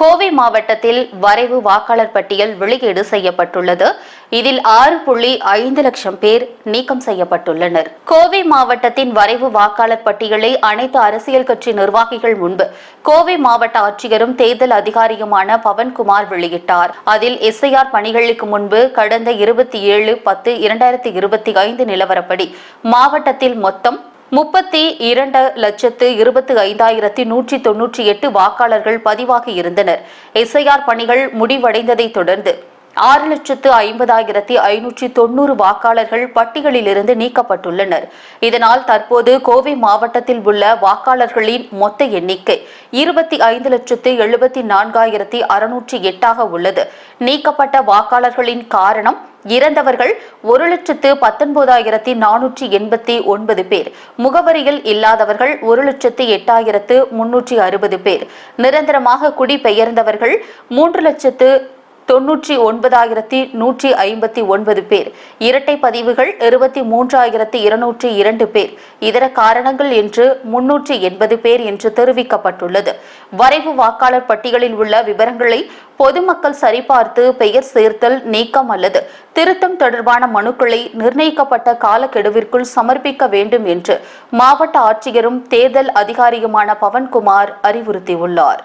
கோவை மாவட்டத்தில் வரைவு வாக்காளர் பட்டியல் வெளியீடு செய்யப்பட்டுள்ளது. இதில் ஆறு புள்ளி ஐந்து லட்சம் பேர் நீக்கம் செய்யப்பட்டுள்ளனர். கோவை மாவட்டத்தின் வரைவு வாக்காளர் பட்டியலை அனைத்து அரசியல் கட்சி நிர்வாகிகள் முன்பு கோவை மாவட்ட ஆட்சியரும் தேர்தல் அதிகாரியுமான பவன்குமார் வெளியிட்டார். அதில் எஸ்ஐஆர் பணிகளுக்கு முன்பு கடந்த இருபத்தி ஏழு பத்து இரண்டாயிரத்தி இருபத்தி ஐந்து நிலவரப்படி மாவட்டத்தில் மொத்தம் முப்பத்தி இரண்டு லட்சத்து இருபத்தி ஐந்தாயிரத்தி நூற்றி தொன்னூற்றி எட்டு வாக்காளர்கள் பதிவாகி இருந்தனர். எஸ்ஐஆர் பணிகள் முடிவடைந்ததைத் தொடர்ந்து ஆறு லட்சத்து ஐம்பதாயிரத்தி ஐநூற்றி தொன்னூறு வாக்காளர்கள் பட்டியலிலிருந்து நீக்கப்பட்டுள்ளனர். இதனால் தற்போது கோவை மாவட்டத்தில் உள்ள வாக்காளர்களின் மொத்த எண்ணிக்கை இருபத்தி ஐந்து லட்சத்து எழுபத்தி நான்காயிரத்தி அறுநூற்றி எட்டாக உள்ளது. நீக்கப்பட்ட வாக்காளர்களின் காரணம் இறந்தவர்கள் ஒரு லட்சத்து பத்தொன்பதாயிரத்தி நானூற்றி எண்பத்தி ஒன்பது பேர். முகவரியில் இல்லாதவர்கள் ஒரு லட்சத்து எட்டாயிரத்து முன்னூற்றி அறுபது பேர். நிரந்தரமாக குடிபெயர்ந்தவர்கள் மூன்று லட்சத்து தொன்னூற்றி ஒன்பதாயிரத்தி நூற்றி ஐம்பத்தி ஒன்பது பேர். இரட்டை பதிவுகள் இருபத்தி மூன்றாயிரத்தி இருநூற்றி இரண்டு பேர். இதர காரணங்கள் என்று முன்னூற்றி எண்பது பேர் என்று தெரிவிக்கப்பட்டுள்ளது. வரைவு வாக்காளர் பட்டியலில் உள்ள விவரங்களை பொதுமக்கள் சரிபார்த்து பெயர் சேர்த்தல் நீக்கம் அல்லது திருத்தம் தொடர்பான மனுக்களை நிர்ணயிக்கப்பட்ட காலக்கெடுவிற்குள் சமர்ப்பிக்க வேண்டும் என்று மாவட்ட ஆட்சியரும் தேர்தல் அதிகாரியுமான பவன்குமார் அறிவுறுத்தியுள்ளார்.